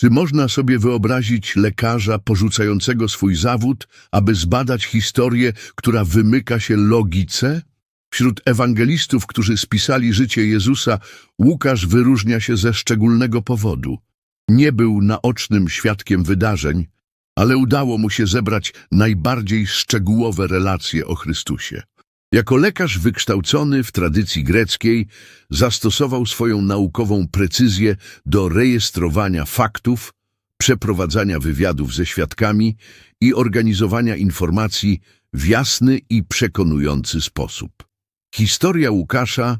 Czy można sobie wyobrazić lekarza porzucającego swój zawód, aby zbadać historię, która wymyka się logice? Wśród ewangelistów, którzy spisali życie Jezusa, Łukasz wyróżnia się ze szczególnego powodu. Nie był naocznym świadkiem wydarzeń, ale udało mu się zebrać najbardziej szczegółowe relacje o Chrystusie. Jako lekarz wykształcony w tradycji greckiej, zastosował swoją naukową precyzję do rejestrowania faktów, przeprowadzania wywiadów ze świadkami i organizowania informacji w jasny i przekonujący sposób. Historia Łukasza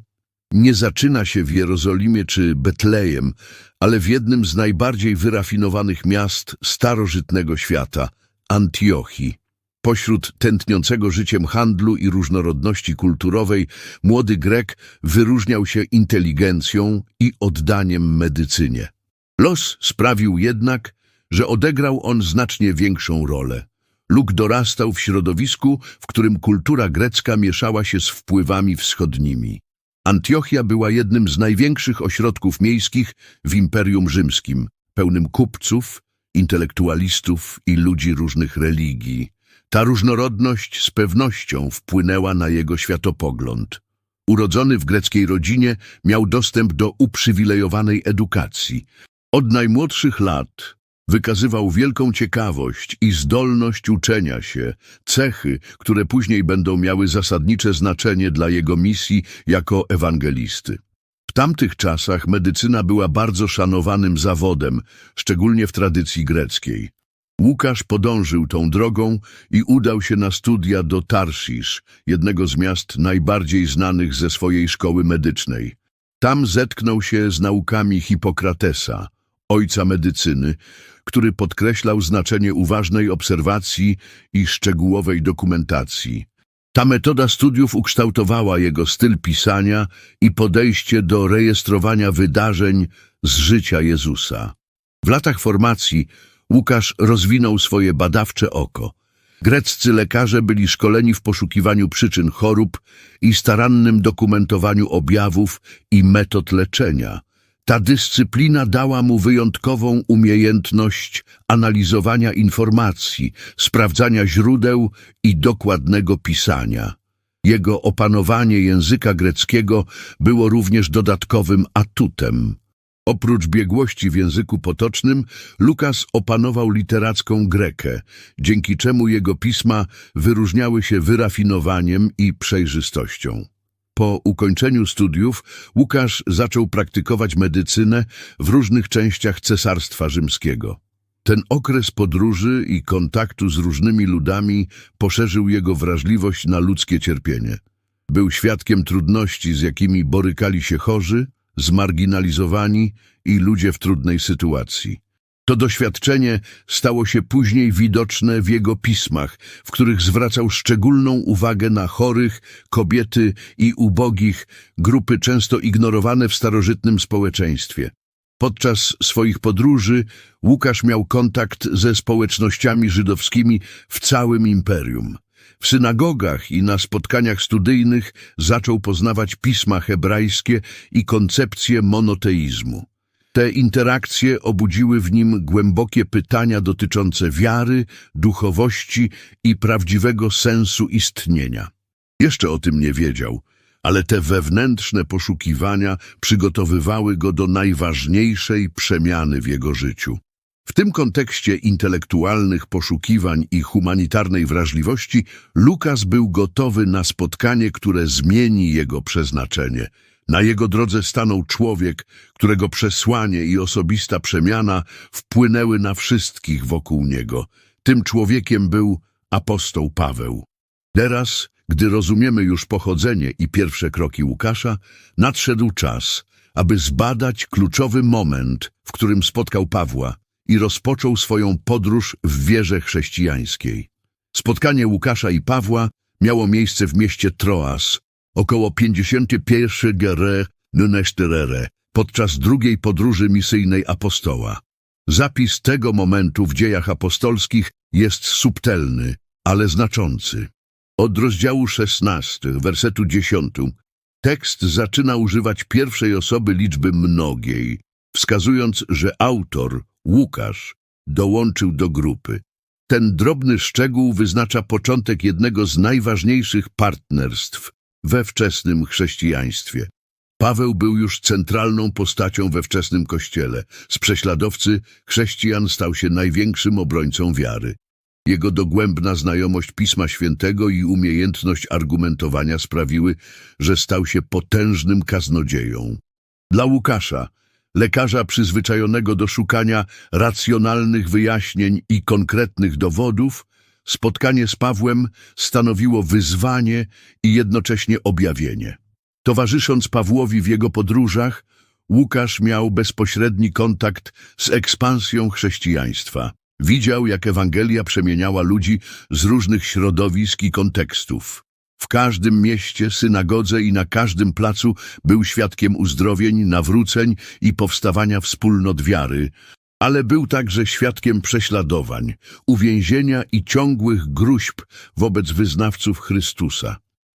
nie zaczyna się w Jerozolimie czy Betlejem, ale w jednym z najbardziej wyrafinowanych miast starożytnego świata – Antiochii. Pośród tętniącego życiem handlu i różnorodności kulturowej młody Grek wyróżniał się inteligencją i oddaniem medycynie. Los sprawił jednak, że odegrał on znacznie większą rolę. Luk dorastał w środowisku, w którym kultura grecka mieszała się z wpływami wschodnimi. Antiochia była jednym z największych ośrodków miejskich w Imperium Rzymskim, pełnym kupców, intelektualistów i ludzi różnych religii. Ta różnorodność z pewnością wpłynęła na jego światopogląd. Urodzony w greckiej rodzinie, miał dostęp do uprzywilejowanej edukacji. Od najmłodszych lat wykazywał wielką ciekawość i zdolność uczenia się, cechy, które później będą miały zasadnicze znaczenie dla jego misji jako ewangelisty. W tamtych czasach medycyna była bardzo szanowanym zawodem, szczególnie w tradycji greckiej. Łukasz podążył tą drogą i udał się na studia do Tarsisz, jednego z miast najbardziej znanych ze swojej szkoły medycznej. Tam zetknął się z naukami Hipokratesa, ojca medycyny, który podkreślał znaczenie uważnej obserwacji i szczegółowej dokumentacji. Ta metoda studiów ukształtowała jego styl pisania i podejście do rejestrowania wydarzeń z życia Jezusa. W latach formacji Łukasz rozwinął swoje badawcze oko. Greccy lekarze byli szkoleni w poszukiwaniu przyczyn chorób i starannym dokumentowaniu objawów i metod leczenia. Ta dyscyplina dała mu wyjątkową umiejętność analizowania informacji, sprawdzania źródeł i dokładnego pisania. Jego opanowanie języka greckiego było również dodatkowym atutem. Oprócz biegłości w języku potocznym, Lukas opanował literacką grekę, dzięki czemu jego pisma wyróżniały się wyrafinowaniem i przejrzystością. Po ukończeniu studiów Łukasz zaczął praktykować medycynę w różnych częściach Cesarstwa Rzymskiego. Ten okres podróży i kontaktu z różnymi ludami poszerzył jego wrażliwość na ludzkie cierpienie. Był świadkiem trudności, z jakimi borykali się chorzy, zmarginalizowani i ludzie w trudnej sytuacji. To doświadczenie stało się później widoczne w jego pismach, w których zwracał szczególną uwagę na chorych, kobiety i ubogich, grupy często ignorowane w starożytnym społeczeństwie. Podczas swoich podróży Łukasz miał kontakt ze społecznościami żydowskimi w całym imperium. W synagogach i na spotkaniach studyjnych zaczął poznawać pisma hebrajskie i koncepcję monoteizmu. Te interakcje obudziły w nim głębokie pytania dotyczące wiary, duchowości i prawdziwego sensu istnienia. Jeszcze o tym nie wiedział, ale te wewnętrzne poszukiwania przygotowywały go do najważniejszej przemiany w jego życiu. W tym kontekście intelektualnych poszukiwań i humanitarnej wrażliwości Lukas był gotowy na spotkanie, które zmieni jego przeznaczenie. Na jego drodze stanął człowiek, którego przesłanie i osobista przemiana wpłynęły na wszystkich wokół niego. Tym człowiekiem był apostoł Paweł. Teraz, gdy rozumiemy już pochodzenie i pierwsze kroki Łukasza, nadszedł czas, aby zbadać kluczowy moment, w którym spotkał Pawła i rozpoczął swoją podróż w wierze chrześcijańskiej. Spotkanie Łukasza i Pawła miało miejsce w mieście Troas, około 51 Gere Nunesterere, podczas drugiej podróży misyjnej apostoła. Zapis tego momentu w dziejach apostolskich jest subtelny, ale znaczący. Od rozdziału 16, wersetu 10, tekst zaczyna używać pierwszej osoby liczby mnogiej, wskazując, że autor Łukasz, dołączył do grupy. Ten drobny szczegół wyznacza początek jednego z najważniejszych partnerstw we wczesnym chrześcijaństwie. Paweł był już centralną postacią we wczesnym kościele. Z prześladowcy chrześcijan stał się największym obrońcą wiary. Jego dogłębna znajomość Pisma Świętego i umiejętność argumentowania sprawiły, że stał się potężnym kaznodzieją. Dla Łukasza, lekarza przyzwyczajonego do szukania racjonalnych wyjaśnień i konkretnych dowodów, spotkanie z Pawłem stanowiło wyzwanie i jednocześnie objawienie. Towarzysząc Pawłowi w jego podróżach, Łukasz miał bezpośredni kontakt z ekspansją chrześcijaństwa. Widział, jak Ewangelia przemieniała ludzi z różnych środowisk i kontekstów. W każdym mieście, synagodze i na każdym placu był świadkiem uzdrowień, nawróceń i powstawania wspólnot wiary, ale był także świadkiem prześladowań, uwięzienia i ciągłych gruźb wobec wyznawców Chrystusa.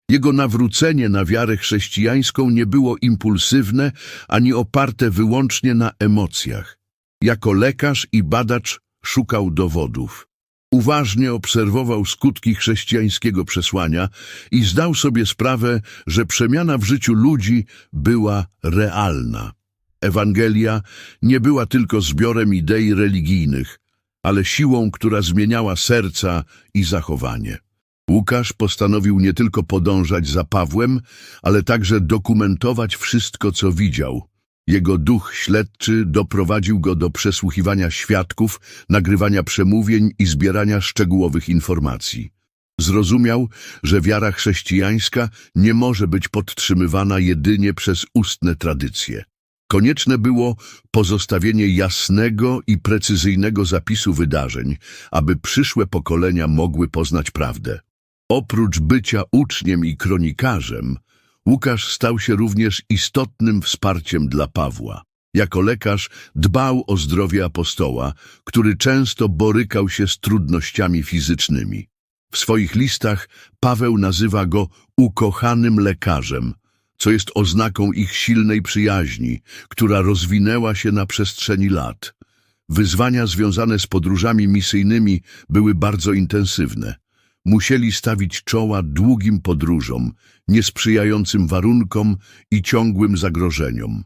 Jego nawrócenie na wiarę chrześcijańską nie było impulsywne ani oparte wyłącznie na emocjach. Jako lekarz i badacz szukał dowodów. Uważnie obserwował skutki chrześcijańskiego przesłania i zdał sobie sprawę, że przemiana w życiu ludzi była realna. Ewangelia nie była tylko zbiorem idei religijnych, ale siłą, która zmieniała serca i zachowanie. Łukasz postanowił nie tylko podążać za Pawłem, ale także dokumentować wszystko, co widział. Jego duch śledczy doprowadził go do przesłuchiwania świadków, nagrywania przemówień i zbierania szczegółowych informacji. Zrozumiał, że wiara chrześcijańska nie może być podtrzymywana jedynie przez ustne tradycje. Konieczne było pozostawienie jasnego i precyzyjnego zapisu wydarzeń, aby przyszłe pokolenia mogły poznać prawdę. Oprócz bycia uczniem i kronikarzem, Łukasz stał się również istotnym wsparciem dla Pawła. Jako lekarz dbał o zdrowie apostoła, który często borykał się z trudnościami fizycznymi. W swoich listach Paweł nazywa go ukochanym lekarzem, co jest oznaką ich silnej przyjaźni, która rozwinęła się na przestrzeni lat. Wyzwania związane z podróżami misyjnymi były bardzo intensywne. Musieli stawić czoła długim podróżom, niesprzyjającym warunkom i ciągłym zagrożeniom.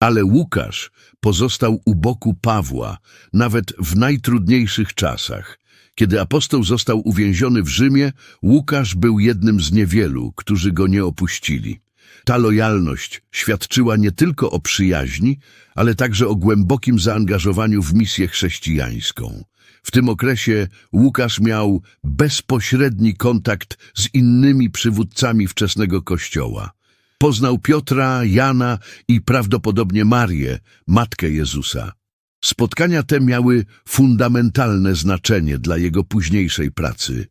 Ale Łukasz pozostał u boku Pawła, nawet w najtrudniejszych czasach. Kiedy apostoł został uwięziony w Rzymie, Łukasz był jednym z niewielu, którzy go nie opuścili. Ta lojalność świadczyła nie tylko o przyjaźni, ale także o głębokim zaangażowaniu w misję chrześcijańską. W tym okresie Łukasz miał bezpośredni kontakt z innymi przywódcami wczesnego Kościoła. Poznał Piotra, Jana i prawdopodobnie Marię, matkę Jezusa. Spotkania te miały fundamentalne znaczenie dla jego późniejszej pracy.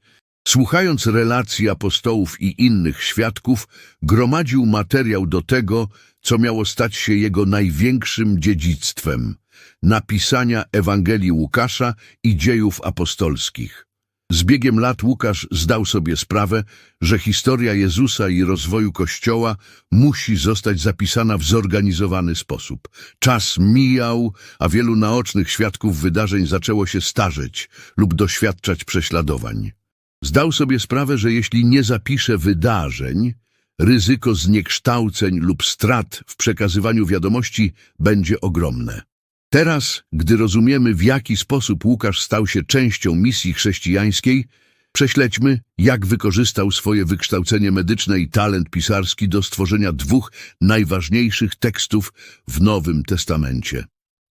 Słuchając relacji apostołów i innych świadków, gromadził materiał do tego, co miało stać się jego największym dziedzictwem napisania Ewangelii Łukasza i dziejów apostolskich. Z biegiem lat Łukasz zdał sobie sprawę, że historia Jezusa i rozwoju Kościoła musi zostać zapisana w zorganizowany sposób. Czas mijał, a wielu naocznych świadków wydarzeń zaczęło się starzeć lub doświadczać prześladowań. Zdał sobie sprawę, że jeśli nie zapisze wydarzeń, ryzyko zniekształceń lub strat w przekazywaniu wiadomości będzie ogromne. Teraz, gdy rozumiemy, w jaki sposób Łukasz stał się częścią misji chrześcijańskiej, prześledźmy, jak wykorzystał swoje wykształcenie medyczne i talent pisarski do stworzenia dwóch najważniejszych tekstów w Nowym Testamencie.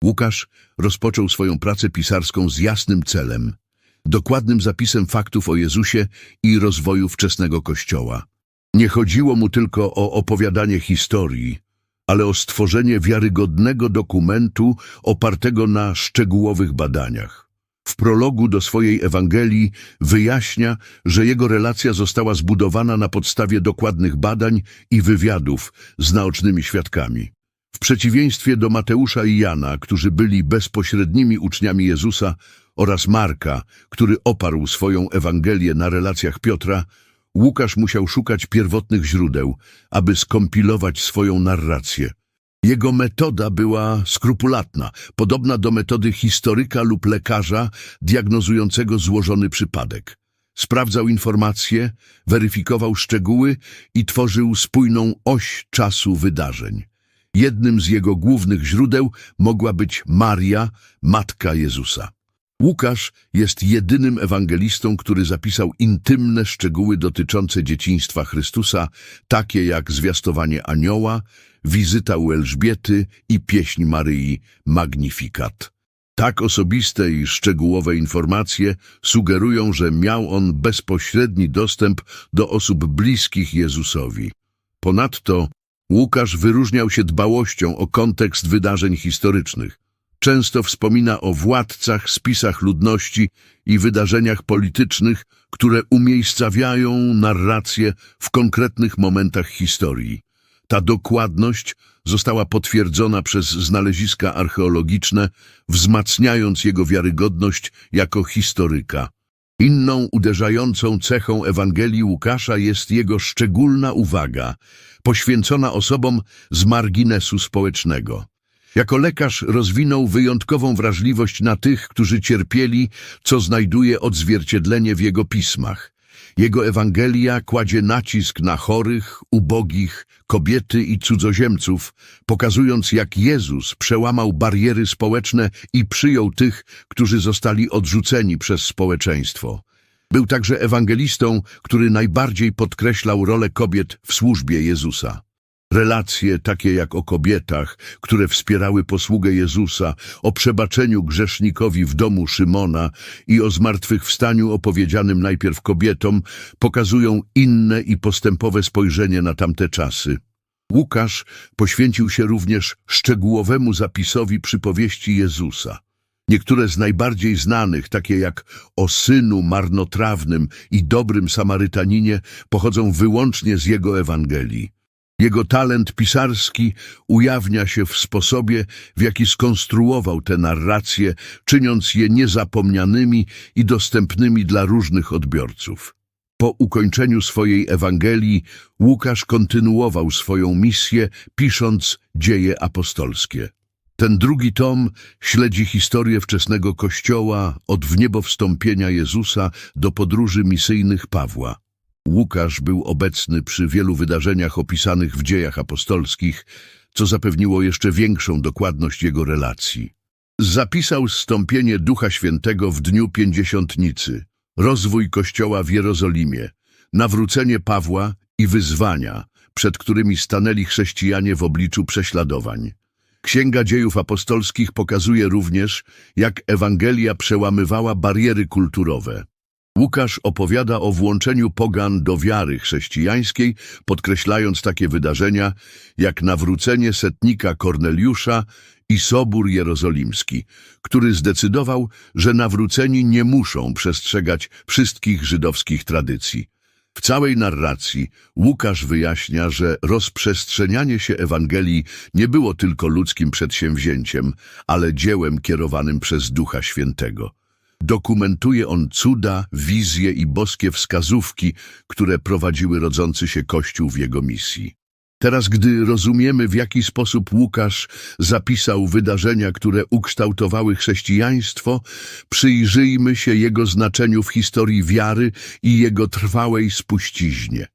Łukasz rozpoczął swoją pracę pisarską z jasnym celem, dokładnym zapisem faktów o Jezusie i rozwoju wczesnego Kościoła. Nie chodziło mu tylko o opowiadanie historii, ale o stworzenie wiarygodnego dokumentu opartego na szczegółowych badaniach. W prologu do swojej Ewangelii wyjaśnia, że jego relacja została zbudowana na podstawie dokładnych badań i wywiadów z naocznymi świadkami. W przeciwieństwie do Mateusza i Jana, którzy byli bezpośrednimi uczniami Jezusa, oraz Marka, który oparł swoją Ewangelię na relacjach Piotra, Łukasz musiał szukać pierwotnych źródeł, aby skompilować swoją narrację. Jego metoda była skrupulatna, podobna do metody historyka lub lekarza diagnozującego złożony przypadek. Sprawdzał informacje, weryfikował szczegóły i tworzył spójną oś czasu wydarzeń. Jednym z jego głównych źródeł mogła być Maria, matka Jezusa. Łukasz jest jedynym ewangelistą, który zapisał intymne szczegóły dotyczące dzieciństwa Chrystusa, takie jak zwiastowanie anioła, wizyta u Elżbiety i pieśń Maryi Magnificat. Tak osobiste i szczegółowe informacje sugerują, że miał on bezpośredni dostęp do osób bliskich Jezusowi. Ponadto Łukasz wyróżniał się dbałością o kontekst wydarzeń historycznych. Często wspomina o władcach, spisach ludności i wydarzeniach politycznych, które umiejscawiają narrację w konkretnych momentach historii. Ta dokładność została potwierdzona przez znaleziska archeologiczne, wzmacniając jego wiarygodność jako historyka. Inną uderzającą cechą Ewangelii Łukasza jest jego szczególna uwaga, poświęcona osobom z marginesu społecznego. Jako lekarz rozwinął wyjątkową wrażliwość na tych, którzy cierpieli, co znajduje odzwierciedlenie w jego pismach. Jego Ewangelia kładzie nacisk na chorych, ubogich, kobiety i cudzoziemców, pokazując jak Jezus przełamał bariery społeczne i przyjął tych, którzy zostali odrzuceni przez społeczeństwo. Był także ewangelistą, który najbardziej podkreślał rolę kobiet w służbie Jezusa. Relacje takie jak o kobietach, które wspierały posługę Jezusa, o przebaczeniu grzesznikowi w domu Szymona i o zmartwychwstaniu opowiedzianym najpierw kobietom, pokazują inne i postępowe spojrzenie na tamte czasy. Łukasz poświęcił się również szczegółowemu zapisowi przypowieści Jezusa. Niektóre z najbardziej znanych, takie jak o synu marnotrawnym i dobrym Samarytaninie, pochodzą wyłącznie z jego Ewangelii. Jego talent pisarski ujawnia się w sposobie, w jaki skonstruował te narracje, czyniąc je niezapomnianymi i dostępnymi dla różnych odbiorców. Po ukończeniu swojej Ewangelii Łukasz kontynuował swoją misję, pisząc dzieje apostolskie. Ten drugi tom śledzi historię wczesnego Kościoła od wniebowstąpienia Jezusa do podróży misyjnych Pawła. Łukasz był obecny przy wielu wydarzeniach opisanych w dziejach apostolskich, co zapewniło jeszcze większą dokładność jego relacji. Zapisał zstąpienie Ducha Świętego w dniu Pięćdziesiątnicy, rozwój Kościoła w Jerozolimie, nawrócenie Pawła i wyzwania, przed którymi stanęli chrześcijanie w obliczu prześladowań. Księga Dziejów Apostolskich pokazuje również, jak Ewangelia przełamywała bariery kulturowe. Łukasz opowiada o włączeniu pogan do wiary chrześcijańskiej, podkreślając takie wydarzenia jak nawrócenie setnika Korneliusza i Sobór Jerozolimski, który zdecydował, że nawróceni nie muszą przestrzegać wszystkich żydowskich tradycji. W całej narracji Łukasz wyjaśnia, że rozprzestrzenianie się Ewangelii nie było tylko ludzkim przedsięwzięciem, ale dziełem kierowanym przez Ducha Świętego. Dokumentuje on cuda, wizje i boskie wskazówki, które prowadziły rodzący się Kościół w jego misji. Teraz, gdy rozumiemy, w jaki sposób Łukasz zapisał wydarzenia, które ukształtowały chrześcijaństwo, przyjrzyjmy się jego znaczeniu w historii wiary i jego trwałej spuściźnie.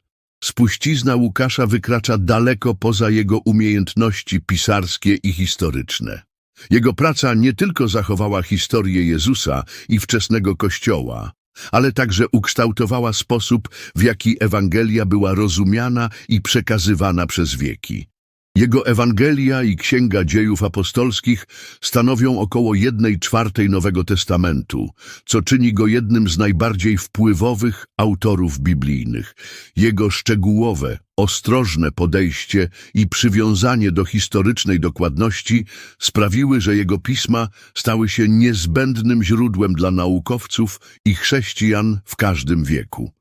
Spuścizna Łukasza wykracza daleko poza jego umiejętności pisarskie i historyczne. Jego praca nie tylko zachowała historię Jezusa i wczesnego Kościoła, ale także ukształtowała sposób, w jaki Ewangelia była rozumiana i przekazywana przez wieki. Jego Ewangelia i Księga Dziejów Apostolskich stanowią około jednej czwartej Nowego Testamentu, co czyni go jednym z najbardziej wpływowych autorów biblijnych. Jego szczegółowe, ostrożne podejście i przywiązanie do historycznej dokładności sprawiły, że jego pisma stały się niezbędnym źródłem dla naukowców i chrześcijan w każdym wieku.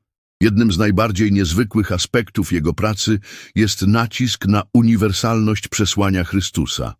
Jednym z najbardziej niezwykłych aspektów jego pracy jest nacisk na uniwersalność przesłania Chrystusa.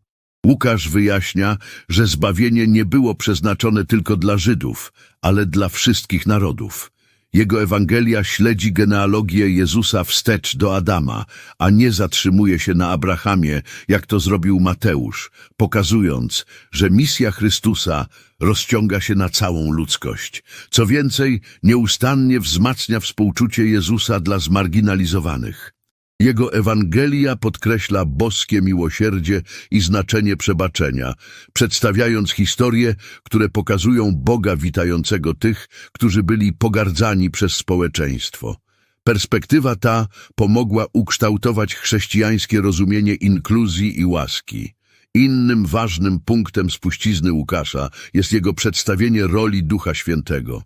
Łukasz wyjaśnia, że zbawienie nie było przeznaczone tylko dla Żydów, ale dla wszystkich narodów. Jego Ewangelia śledzi genealogię Jezusa wstecz do Adama, a nie zatrzymuje się na Abrahamie, jak to zrobił Mateusz, pokazując, że misja Chrystusa rozciąga się na całą ludzkość. Co więcej, nieustannie wzmacnia współczucie Jezusa dla zmarginalizowanych. Jego Ewangelia podkreśla boskie miłosierdzie i znaczenie przebaczenia, przedstawiając historie, które pokazują Boga witającego tych, którzy byli pogardzani przez społeczeństwo. Perspektywa ta pomogła ukształtować chrześcijańskie rozumienie inkluzji i łaski. Innym ważnym punktem spuścizny Łukasza jest jego przedstawienie roli Ducha Świętego.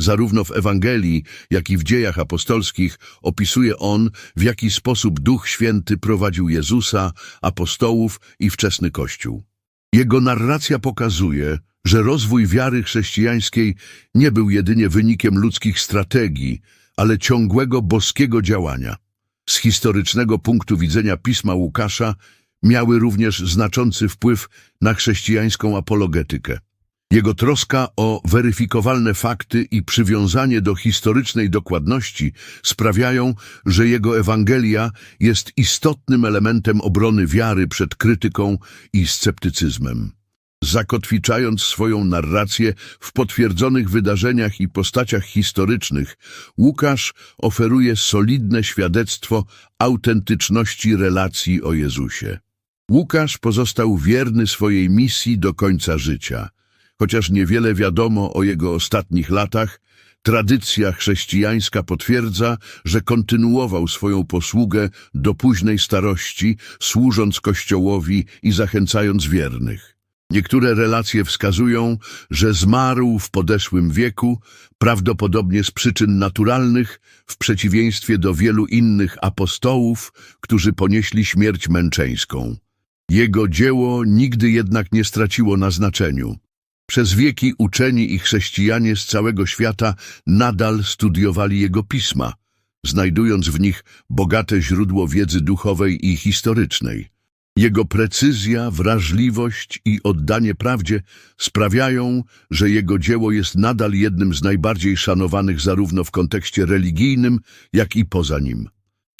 Zarówno w Ewangelii, jak i w dziejach apostolskich opisuje on, w jaki sposób Duch Święty prowadził Jezusa, apostołów i wczesny Kościół. Jego narracja pokazuje, że rozwój wiary chrześcijańskiej nie był jedynie wynikiem ludzkich strategii, ale ciągłego boskiego działania. Z historycznego punktu widzenia pisma Łukasza miały również znaczący wpływ na chrześcijańską apologetykę. Jego troska o weryfikowalne fakty i przywiązanie do historycznej dokładności sprawiają, że jego Ewangelia jest istotnym elementem obrony wiary przed krytyką i sceptycyzmem. Zakotwiczając swoją narrację w potwierdzonych wydarzeniach i postaciach historycznych, Łukasz oferuje solidne świadectwo autentyczności relacji o Jezusie. Łukasz pozostał wierny swojej misji do końca życia – Chociaż niewiele wiadomo o jego ostatnich latach, tradycja chrześcijańska potwierdza, że kontynuował swoją posługę do późnej starości, służąc Kościołowi i zachęcając wiernych. Niektóre relacje wskazują, że zmarł w podeszłym wieku, prawdopodobnie z przyczyn naturalnych, w przeciwieństwie do wielu innych apostołów, którzy ponieśli śmierć męczeńską. Jego dzieło nigdy jednak nie straciło na znaczeniu. Przez wieki uczeni i chrześcijanie z całego świata nadal studiowali jego pisma, znajdując w nich bogate źródło wiedzy duchowej i historycznej. Jego precyzja, wrażliwość i oddanie prawdzie sprawiają, że jego dzieło jest nadal jednym z najbardziej szanowanych zarówno w kontekście religijnym, jak i poza nim.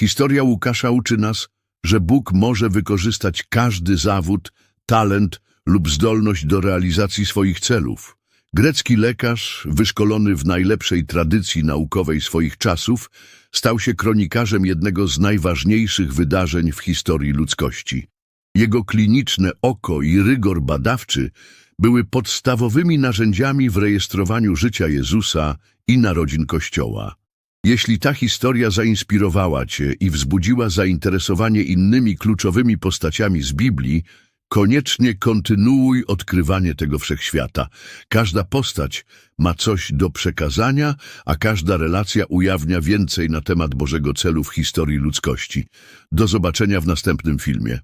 Historia Łukasza uczy nas, że Bóg może wykorzystać każdy zawód, talent lub zdolność do realizacji swoich celów. Grecki lekarz, wyszkolony w najlepszej tradycji naukowej swoich czasów, stał się kronikarzem jednego z najważniejszych wydarzeń w historii ludzkości. Jego kliniczne oko i rygor badawczy były podstawowymi narzędziami w rejestrowaniu życia Jezusa i narodzin Kościoła. Jeśli ta historia zainspirowała Cię i wzbudziła zainteresowanie innymi kluczowymi postaciami z Biblii, Koniecznie kontynuuj odkrywanie tego wszechświata. Każda postać ma coś do przekazania, a każda relacja ujawnia więcej na temat Bożego celu w historii ludzkości. Do zobaczenia w następnym filmie.